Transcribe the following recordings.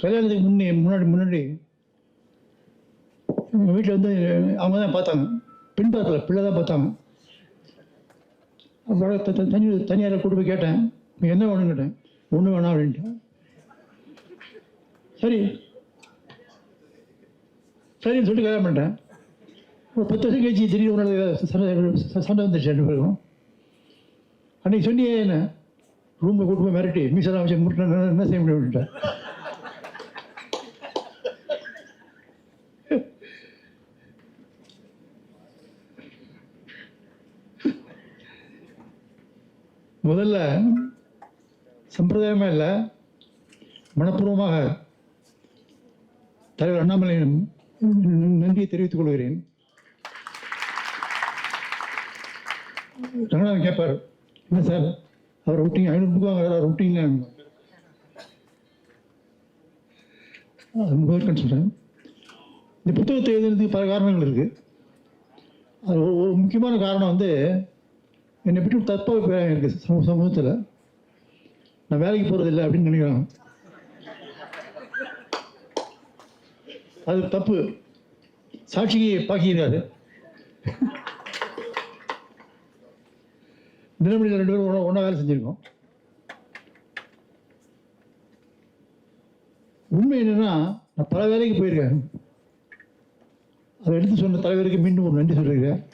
கல்யாணத்துக்கு முன்னே முன்னாடி முன்னாடி எங்கள் வீட்டில் வந்து அவங்க தான் பார்த்தாங்க. பெண் பார்க்கல பிள்ளை தான் பார்த்தாங்க. அப்புறம் த- தனி தனியாரை கூட்டு போய் கேட்டேன். என்ன வேணும் கேட்டேன். ஒன்று வேணாம் அப்படின்ட்டு சரி. சரின்னு சொல்லிட்டு கல்யாணம் பண்ணிட்டேன். ஒரு பத்து வருஷம் கழிச்சு திடீர்னு ஒரு சண்டை சண்டை வந்துருச்சு ரெண்டு பேருக்கும். அன்னைக்கு சொன்னியே என்ன? ரூமில் கூட்டு போய் மிரட்டி மீசெல்லாம் வச்சு முட்டினா என்ன செய்ய முடியும் அப்படின்ட்டேன். முதல்ல சம்பிரதாயமாக இல்லை. மனப்பூர்வமாக தலைவர் அண்ணாமலையின் நன்றியை தெரிவித்துக் கொள்கிறேன். ரங்கநாதன் கேட்பார் என்ன சார் அவர் ரூட்டிங் ஐநூறு புக்கு வாங்குறாரு விட்டீங்க அது சொல்கிறேன் இந்த புத்தகத்தை எழுதுறதுக்கு பல காரணங்கள் இருக்குது அது ஒரு முக்கியமான காரணம் வந்து என்னை பற்றி தப்பாக இருக்குது சமூக சமூகத்தில். நான் வேலைக்கு போகிறதில்லை அப்படின்னு நினைக்கிறாங்க. அது தப்பு. சாட்சிக்கு பாக்கியிருக்காரு. தினமணியில் ரெண்டு பேரும் ஒன்றா ஒன்றா வேலை செஞ்சுருக்கோம். உண்மை என்னென்னா நான் பல வேலைக்கு போயிருக்கேன். அதை எடுத்து சொன்ன தலைவருக்கு மீண்டும் ஒரு நன்றி சொல்லியிருக்கேன்.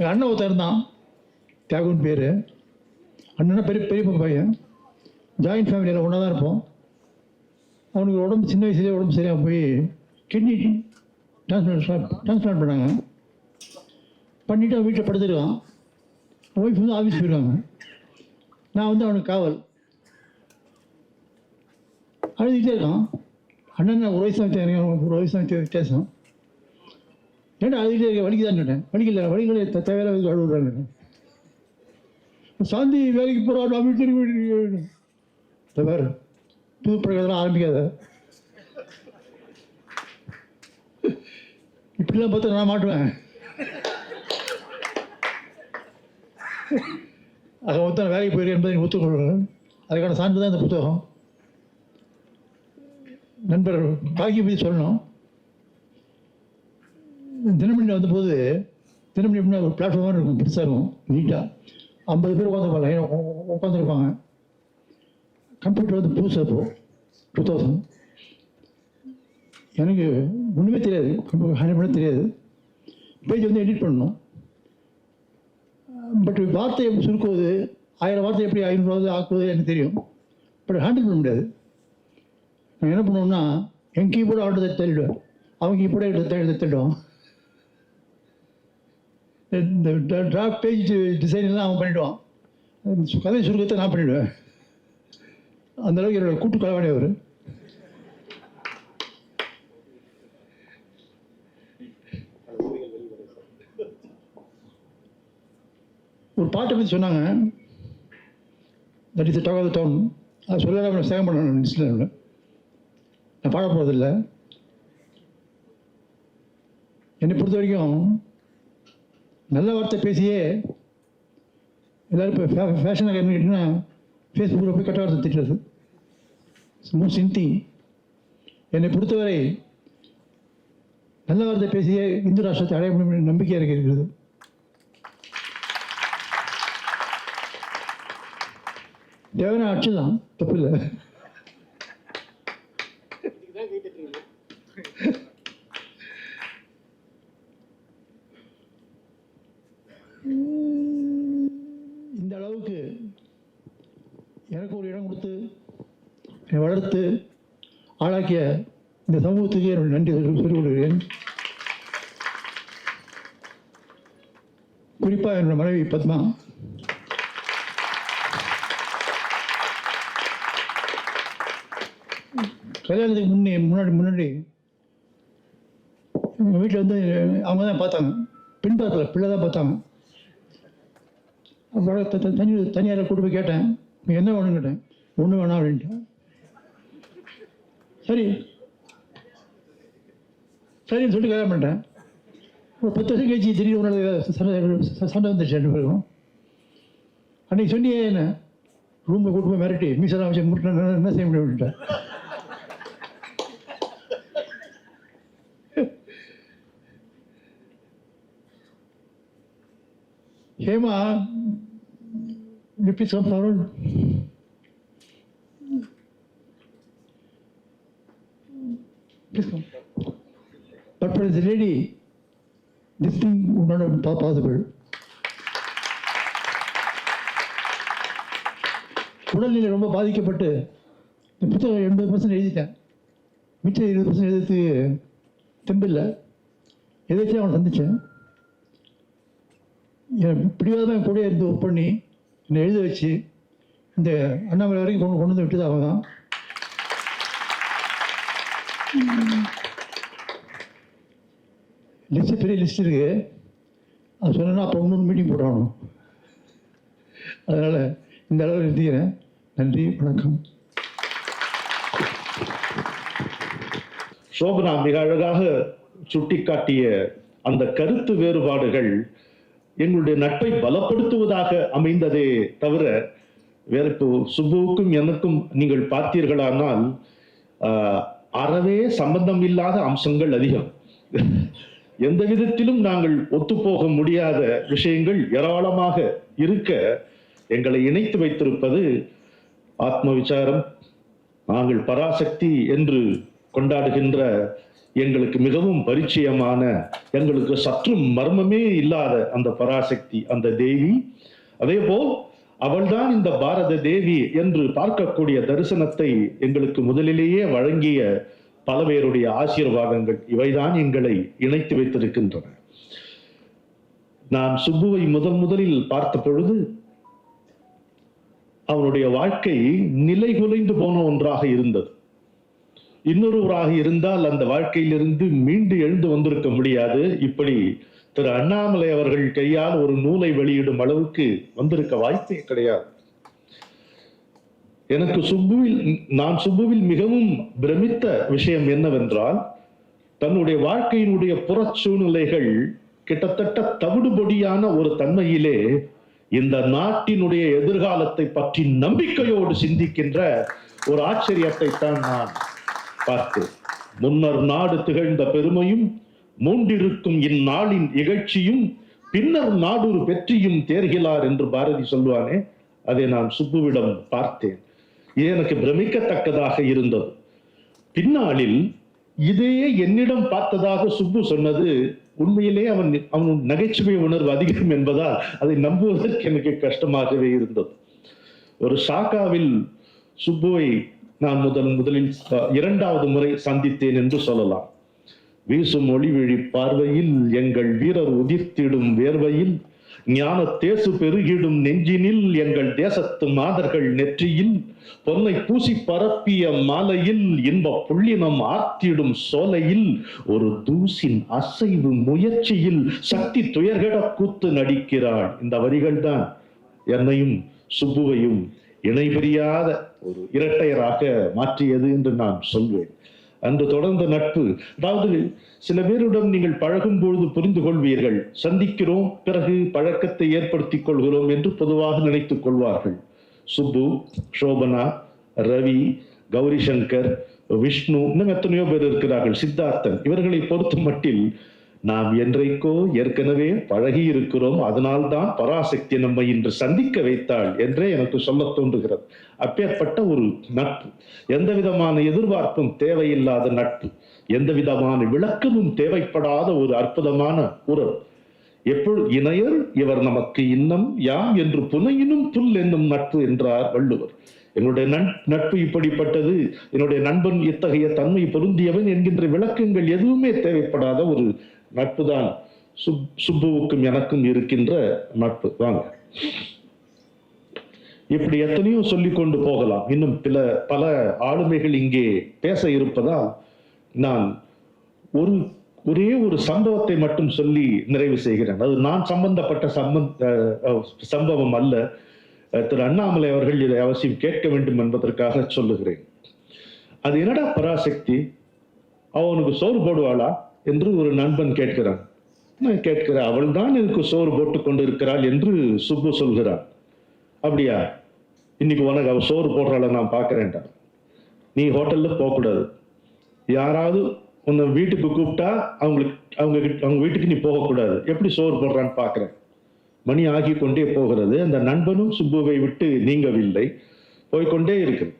எங்கள் அண்ணன் ஒருத்தர் இருந்தான். தியாகுன்னு பேர். அண்ணனா பெரிய பெரிய பையன். ஜாயின்ட் ஃபேமிலியில் ஒன்றா தான் இருப்போம். அவனுக்கு உடம்பு சின்ன வயசுலேயே உடம்பு சரியாக போய் கிட்னி டிரான்ஸ்பிளான்ட் டிரான்ஸ்பிளான்ட் பண்ணாங்க. பண்ணிவிட்டு அவன் வீட்டில் படுத்துருக்கான். ஒய்ஃப் வந்து ஆஃபீஸ் போயிருக்காங்க. நான் வந்து அவனுக்கு காவல். அழுதுகிட்டே இருக்கான். அண்ணன் ஒரு வயசு தான் ஒரு வயசு தான் வித்தியாசம். ஏன்னா அழுதுகிட்டே இருக்க வலிக்குதான்னு கேட்டேன். வலிக்கல வலிக்கல த- அழுகுறாங்க சாந்தி வேலைக்கு போகிறோம் நான் வீட்டுக்கு தவிர புது பழக்கத்தெல்லாம் ஆரம்பிக்காத. இப்படிலாம் பார்த்தா நான் மாட்டுவேன். அதை மொத்தம் வேலைக்கு போயிருக்கேன் என்பதை ஒத்துக்கொள்கிறேன் அதுக்கான சான்று தான் இந்த புத்தகம். நண்பர் பாக்கிய பற்றி சொல்லணும். தினமணியில் வந்தபோது தினமணி எப்படின்னா ஒரு பிளாட்ஃபார்மாக இருக்கும் பெருசாக இருக்கும் நீட்டாக ஐம்பது பேர் உட்காந்துருப்பாங்க லைன் உட்காந்துருப்பாங்க கம்ப்யூட்டர் வந்து புதுசாக இப்போ டூ தௌசண்ட் எனக்கு ஒன்றுமே தெரியாது கம்ப்யூட்டர் பண்ண தெரியாது. பேஜ் வந்து எடிட் பண்ணணும். பட் வார்த்தை எப்படி சுருக்குவது ஆயிரம் வார்த்தை எப்படி ஐநூறுவாது ஆக்குவது எனக்கு தெரியும். பட் ஹேண்டில் பண்ண முடியாது. நான் என்ன பண்ணுவோம்னா என் கீபோர்டு ஆர்டர் தள்ளிடுவேன். அவங்க கீபோர்டை எடுத்து தள்ளி இந்த டிராஃப்ட் பேஜ் டிசைன்லாம் அவன் பண்ணிவிடுவான் கதை சுருக்கத்தை நான் பண்ணிவிடுவேன் அந்த அளவுக்கு என்னோட கூட்டு கலவாணி அவர். ஒரு பாட்டை பற்றி சொன்னாங்க. That is talk of town அது சொல்லலாம் சேகம் பண்ணணும் லிஸ்ட்டில் நான் பாட போகிறதில்ல என்னை பொறுத்த வரைக்கும் நல்ல வார்த்தை பேசியே எல்லோரும் இப்போ ஃபே ஃபேஷனாக என்ன கேட்டிங்கன்னா ஃபேஸ்புக்கில் போய் கட்ட வார்த்தை திட்டுறது மோஸ்ட் சிந்தி. என்னை பொறுத்தவரை நல்ல வார்த்தை பேசியே இந்து ராஷ்டிரத்தை அடைய முடியும் நம்பிக்கை எனக்கு இருக்கிறது. தேவையான ஆட்சி தான் தப்பு இல்லை இந்த அளவுக்கு எனக்கு ஒரு இடம் கொடுத்து என்னை வளர்த்து ஆளாக்கிய இந்த சமூகத்துக்கு என்னுடைய நன்றி சொல்லி சொல்லிக் கொள்கிறேன் குறிப்பாக பத்மா கல்யாணத்துக்கு முன்னே முன்னாடி முன்னாடி எங்கள் வீட்டில் வந்து அவங்க தான் பார்த்தாங்க. பெண் பார்க்கல பிள்ளை தான் பார்த்தாங்க. அப்புறம் தனி தனியாரை கூட்டு போய் கேட்டேன். நீ என்ன வேணும்னு கேட்டேன். ஒன்று வேணாம் அப்படின்ட்டு சரி. சரின்னு சொல்லிட்டு கல்யாணம் பண்ணிட்டேன். ஒரு பத்து வருஷம் கழிச்சு திடீர்னு ஒரு சண்டை சண்டை வந்துருச்சு ரெண்டு பேருக்கும் அன்னைக்கு சொன்னியே என்ன ரூமில் கூட்டு போய் மிரட்டி மீசெல்லாம் வச்சு முட்டை என்ன செய்ய முடியும் Hema you please come forward. Please come. But this thing would not have been possible. உடல்நிலை ரொம்ப பாதிக்கப்பட்டு இந்த புத்தகம் எண்பது பர்சன்ட் எழுதிட்டேன். மிச்சம் இருபது பர்சன்ட் எழுதுறது தெம்பில்லை. எதாச்சும் அவனை சந்தித்தேன் என் பிடிவாதம் கூட இருந்து ஒர்க் பண்ணி என்னை எழுத வச்சு இந்த அண்ணாமலை வரைக்கும் கொண்டு கொண்டு வந்து விட்டது அவன் தான் லிஸ்ட்டு பெரிய லிஸ்ட் இருக்குது அது சொன்னேன்னா அப்போ இன்னொரு மீட்டிங் போடணும் அதனால் இந்த அளவு எழுதிக்கிறேன். நன்றி வணக்கம். சோபனா மிக அழகாக சுட்டிக்காட்டிய அந்த கருத்து வேறுபாடுகள் எங்களுடைய நட்பை பலப்படுத்துவதாக அமைந்ததே தவிர வேற இப்போ சுப்புவுக்கும் எனக்கும் நீங்கள் பார்த்தீர்களானால் அறவே சம்பந்தம் இல்லாத அம்சங்கள் அதிகம். எந்த விதத்திலும் நாங்கள் ஒத்துப்போக முடியாத விஷயங்கள் ஏராளமாக இருக்க எங்களை இணைத்து வைத்திருப்பது ஆத்ம விசாரம் நாங்கள் பராசக்தி என்று கொண்டாடுகின்ற எங்களுக்கு மிகவும் பரிச்சயமான எங்களுக்கு சற்றும் மர்மமே இல்லாத அந்த பராசக்தி அந்த தேவி. அதே போல் அவள்தான் இந்த பாரத தேவி என்று பார்க்கக்கூடிய தரிசனத்தை எங்களுக்கு முதலிலேயே வழங்கிய பல பேருடைய ஆசீர்வாதங்கள் இவைதான் எங்களை இணைத்து வைத்திருக்கின்றன. நான் சுப்புவை முதன் முதலில் பார்த்த பொழுது அவனுடைய வாழ்க்கை நிலை குலைந்து போன ஒன்றாக இருந்தது. இன்னொருவராக இருந்தால் அந்த வாழ்க்கையிலிருந்து மீண்டு எழுந்து வந்திருக்க முடியாது. இப்படி திரு அண்ணாமலை அவர்கள் கையால் ஒரு நூலை வெளியிடும் அளவுக்கு வந்திருக்க வாய்ப்பே கிடையாது. எனக்கு சுப்புவில் நான் சுப்புவில் மிகவும் பிரமித்த விஷயம் என்னவென்றால் தன்னுடைய வாழ்க்கையினுடைய புற சூழ்நிலைகள் கிட்டத்தட்ட தவிடுபொடியான ஒரு தன்மையிலே இந்த நாட்டினுடைய எதிர்காலத்தை பற்றி நம்பிக்கையோடு சிந்திக்கின்ற ஒரு ஆச்சரியத்தை தான் நான் பார்த்தேன். முன்னர் நாடு திகழ்ந்த பெருமையும் மூண்டிருக்கும் இந்நாளின் இகழ்ச்சியும் பின்னர் நாடொரு வெற்றியும் தேர்கிறார் என்று பாரதி சொல்வானே அதை நான் சுப்புவிடம் பார்த்தேன். எனக்கு பிரமிக்கத்தக்கதாக இருந்தது. பின்னாளில் இதையே என்னிடம் பார்த்ததாக சுப்பு சொன்னது உண்மையிலே அவன் அவன் நகைச்சுவை உணர்வு அதிகம் என்பதால் அதை நம்புவதற்கு எனக்கு கஷ்டமாகவே இருந்தது. ஒரு ஷாக்காவில் சுப்புவை நான் முதல் முதலில் இரண்டாவது முறை சந்தித்தேன் என்று சொல்லலாம். வீசும் ஒளிவிழி பார்வையில் எங்கள் வீரர் உதிர்த்திடும் வேர்வையில் ஞான தேசு பெருகிடும் நெஞ்சினில் எங்கள் தேசத்து மாதர்கள் நெற்றியில் பொன்னை பூசி பரப்பிய மாலையில் இன்ப புள்ளினம் ஆத்திடும் சோலையில் ஒரு தூசின் அசைவு முயற்சியில் சக்தி துயர்கட கூத்து நடிக்கிறாள் இந்த வரிகள் தான் என்னையும் சுப்புவையும் இணைபிரியாத ஒரு இரட்டையராக மாற்றியது என்று நான் சொல்வேன். அன்று தொடர்ந்த நட்பு. அதாவது சில பேருடன் நீங்கள் பழகும் பொழுது புரிந்து கொள்வீர்கள். சந்திக்கிறோம் பிறகு பழக்கத்தை ஏற்படுத்திக் கொள்கிறோம் என்று பொதுவாக நினைத்துக் கொள்வார்கள். சுப்பு சோபனா ரவி கௌரி சங்கர் விஷ்ணு இன்னும் எத்தனையோ பேர் இருக்கிறார்கள். சித்தார்த்தன் இவர்களை பொறுத்த மட்டில் நாம் என்றைக்கோ ஏற்கனவே பழகி இருக்கிறோம் அதனால்தான் பராசக்தி நம்மை இன்று சந்திக்க வைத்தாள் என்றே எனக்கு சொல்ல தோன்றுகிறது. அப்பேற்பட்ட ஒரு நட்பு. எந்த விதமான எதிர்பார்ப்பும் தேவையில்லாத நட்பு. எந்த விதமான விளக்கமும் தேவைப்படாத ஒரு அற்புதமான உறவு. எப்பொழுது இணையர் இவர் நமக்கு இன்னம் யாம் என்று புனையினும் புல் என்னும் நட்பு என்றார் வள்ளுவர். என்னுடைய நட்பு இப்படிப்பட்டது. என்னுடைய நண்பன் இத்தகைய தன்மை பொருந்தியவன் என்கின்ற விளக்கங்கள் எதுவுமே தேவைப்படாத ஒரு நட்பு தான் சுப் சுப்புவுக்கும் எனக்கும் இருக்கின்ற நட்பு. வாங்க. இப்படி எத்தனையோ சொல்லி கொண்டு போகலாம். இன்னும் பல பல ஆளுமைகள் இங்கே பேச இருப்பதால் நான் ஒரு ஒரே ஒரு சம்பவத்தை மட்டும் சொல்லி நிறைவு செய்கிறேன். அது நான் சம்பந்தப்பட்ட சம்பந்த அஹ், சம்பவம் அல்ல. திரு அண்ணாமலை அவர்கள் இதை அவசியம் கேட்க வேண்டும் என்பதற்காக சொல்லுகிறேன். அது என்னடா பராசக்தி? அவனுக்கு சோறு போடுவாளா? என்று ஒரு நண்பன் கேட்கிறான். நான் கேட்கிறேன் அவள் தான் எனக்கு சோறு போட்டு கொண்டு இருக்கிறாள் என்று சுப்பு சொல்கிறான். அப்படியா? இன்னைக்கு உனக்கு அவள் சோறு போடுறாள நான் பார்க்குறேன்டா நீ ஹோட்டலில் போகக்கூடாது. யாராவது உன்னை வீட்டுக்கு கூப்பிட்டா அவங்களுக்கு அவங்க அவங்க வீட்டுக்கு நீ போகக்கூடாது. எப்படி சோறு போடுறான்னு பார்க்குறேன். மணி ஆகி கொண்டே போகிறது. அந்த நண்பனும் சுப்புவை விட்டு நீங்கவில்லை. போய்க்கொண்டே இருக்கு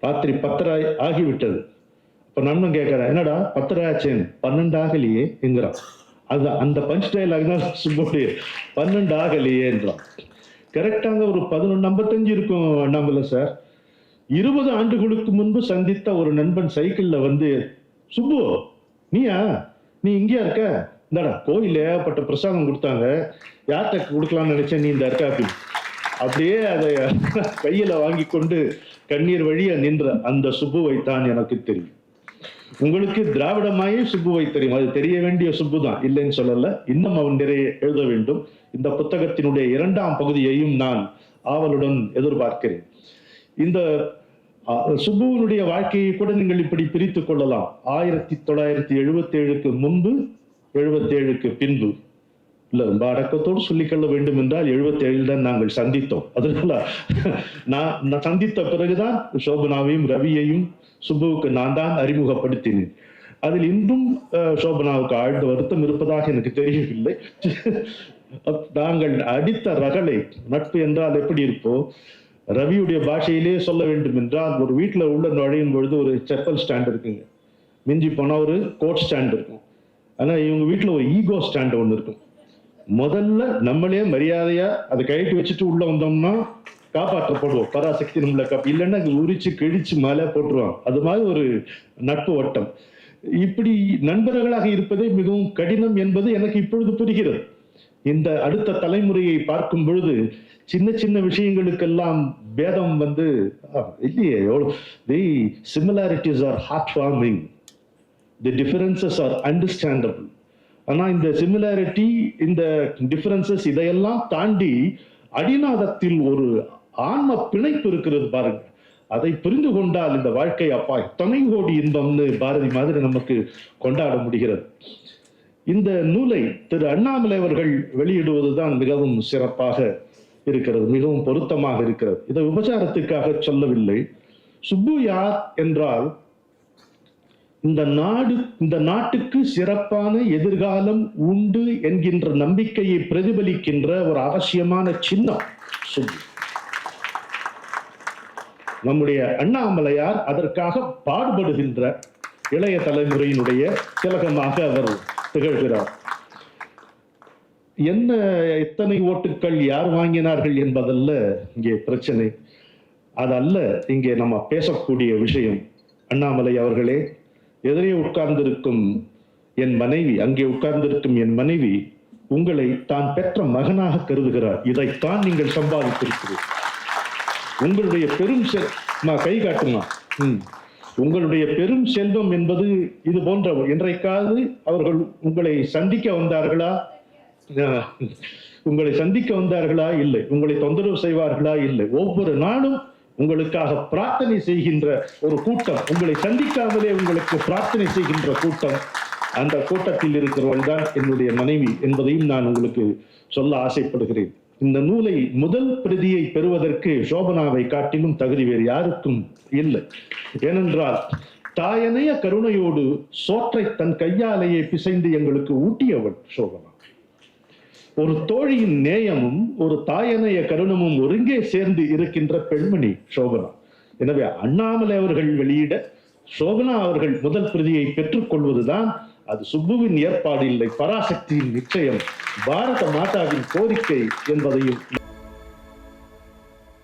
ராத்திரி பத்தரை ஆகிவிட்டது. இப்போ நண்பன் கேட்கறா என்னடா பத்தரை ஆச்சேன் பன்னெண்டு ஆகலையே என்கிறான். அது அந்த பஞ்ச் டைலாக் தான் சுப்புடைய பன்னெண்டு ஆகலையே என்றான். கரெக்டாங்க ஒரு பதினொன்று ஐம்பத்தஞ்சு இருக்கும் அண்ணாமலை சார் இருபது ஆண்டுகளுக்கு முன்பு சந்தித்த ஒரு நண்பன் சைக்கிளில் வந்து சுப்பு நீயா? நீ இங்கேயா இருக்க? இந்தாடா கோயில் ஏகப்பட்ட பிரசாதம் கொடுத்தாங்க. யார்கிட்ட கொடுக்கலாம்னு நினைச்சேன் நீ இந்த இருக்க அப்படின்னு அப்படியே அதை கையில வாங்கி கொண்டு கண்ணீர் வழிய நின்ற அந்த சுப்புவை தான் எனக்கு தெரியும். உங்களுக்கு திராவிடமாயே சுப்புவை தெரியும். அது தெரிய வேண்டிய சுப்பு தான் இல்லைன்னு சொல்லல. இன்னும் அவன் நிறைய எழுத வேண்டும். இந்த புத்தகத்தினுடைய இரண்டாம் பகுதியையும் நான் ஆவலுடன் எதிர்பார்க்கிறேன். இந்த சுப்புவனுடைய வாழ்க்கையை கூட நீங்கள் இப்படி பிரித்துக் கொள்ளலாம். ஆயிரத்தி தொள்ளாயிரத்தி எழுபத்தி ஏழுக்கு முன்பு எழுபத்தி ஏழுக்கு பின்பு. இல்ல ரொம்ப அடக்கத்தோடு சொல்லிக்கொள்ள வேண்டும் என்றால் எழுபத்தி ஏழில் தான் நாங்கள் சந்தித்தோம். அதனால நான் நான் சந்தித்த பிறகுதான் சோபனாவையும் ரவியையும் சுப்புவுக்கு நான் தான் அறிமுகப்படுத்தினேன். அதில் இன்றும் சோபனாவுக்கு ஆழ்ந்த வருத்தம் இருப்பதாக எனக்கு தெரியவில்லை. நாங்கள் அடித்த ரகளை நட்பு என்றால் எப்படி இருப்போ ரவியுடைய பாஷையிலே சொல்ல வேண்டும் என்றால் ஒரு வீட்டில் உள்ள நுழையும் பொழுது ஒரு செப்பல் ஸ்டாண்ட் இருக்குங்க. மிஞ்சி போனால் ஒரு கோட் ஸ்டாண்ட் இருக்கும். ஆனால் இவங்க வீட்டில் ஒரு ஈகோ ஸ்டாண்ட் ஒன்று இருக்கும். முதல்ல நம்மளே மரியாதையாக அதை கழட்டி வச்சுட்டு உள்ளே வந்தோம்னா காப்பாற்ற போடுவோம். பராசக்தி நம்மளை காப்பு. இல்லைன்னா அது உரிச்சு கிழிச்சு மேலே போட்டுருவான். அது மாதிரி ஒரு நட்பு வட்டம். இப்படி நண்பர்களாக இருப்பதே மிகவும் கடினம் என்பது எனக்கு இப்பொழுது புரிகிறது. இந்த அடுத்த தலைமுறையை பார்க்கும் பொழுது சின்ன சின்ன விஷயங்களுக்கெல்லாம் பேதம் வந்து இல்லையே எவ்வளோ the similarities are hard forming the differences are understandable ஆனால் இந்த சிமிலாரிட்டி இந்த டிஃபரன்சஸ் இதையெல்லாம் தாண்டி அடிநாதத்தில் ஒரு ஆன்ம பிணைப்பு இருக்கிறது பாருங்க. அதை புரிந்து கொண்டால் இந்த வாழ்க்கை அப்பா துணை கோடி இன்பம்னு பாரதி மாதிரி நமக்கு கொண்டாட முடிகிறது. இந்த நூலை திரு அண்ணாமலை அவர்கள் வெளியிடுவதுதான் மிகவும் சிறப்பாக இருக்கிறது மிகவும் பொருத்தமாக இருக்கிறது. இதை உபச்சாரத்துக்காக சொல்லவில்லை. சுப்பு யார் என்றால் இந்த நாடு இந்த நாட்டுக்கு சிறப்பான எதிர்காலம் உண்டு என்கின்ற நம்பிக்கையை பிரதிபலிக்கின்ற ஒரு அவசியமான சின்னம் சுப்பு. நம்முடைய அண்ணாமலையார் அதற்காக பாடுபடுகின்ற இளைய தலைமுறையினுடைய திலகமாக அவர் திகழ்கிறார். என்ன எத்தனை ஓட்டுக்கள் யார் வாங்கினார்கள் என்பதல்ல இங்கே பிரச்சனை. அதல்ல இங்கே நம்ம பேசக்கூடிய விஷயம். அண்ணாமலை அவர்களே எதிரே உட்கார்ந்திருக்கும் என் மனைவி அங்கே உட்கார்ந்திருக்கும் என் மனைவி உங்களை தான் பெற்ற மகனாக கருதுகிறார். இதைத்தான் நீங்கள் சம்பாதித்திருக்கிறீர்கள். உங்களுடைய பெரும் செல் கை காட்டுமா? ம். உங்களுடைய பெரும் செல்வம் என்பது இது போன்ற என்றைக்காவது அவர்கள் உங்களை சந்திக்க வந்தார்களா? உங்களை சந்திக்க வந்தார்களா? இல்லை. உங்களை தொந்தரவு செய்வார்களா? இல்லை. ஒவ்வொரு நாளும் உங்களுக்காக பிரார்த்தனை செய்கின்ற ஒரு கூட்டம். உங்களை சந்திக்காமலே உங்களுக்கு பிரார்த்தனை செய்கின்ற கூட்டம். அந்த கூட்டத்தில் இருக்கிறவள் தான் என்னுடைய மனைவி என்பதையும் நான் உங்களுக்கு சொல்ல ஆசைப்படுகிறேன். இந்த நூலை முதல் பிரதியை பெறுவதற்கு சோபனாவை காட்டிலும் தகுதி வேறு யாருக்கும் இல்லை. ஏனென்றால் தாயனைய கருணையோடு சோற்றை தன் கையாலேயே பிசைந்து எங்களுக்கு ஊட்டியவள் சோபனா ஒரு தோழியின் நேயமும் ஒரு தாயனைய கருணமும் ஒருங்கே சேர்ந்து இருக்கின்ற பெண்மணி சோபனா எனவே அண்ணாமலை அவர்கள் வெளியிட சோபனா அவர்கள் முதல் பிரதியை பெற்றுக்கொள்வதுதான் அது சுப்புவின் ஏற்பாடு இல்லை பராசக்தியின் நிச்சயம் பாரத மாதாவின் கோரிக்கை என்பதையும்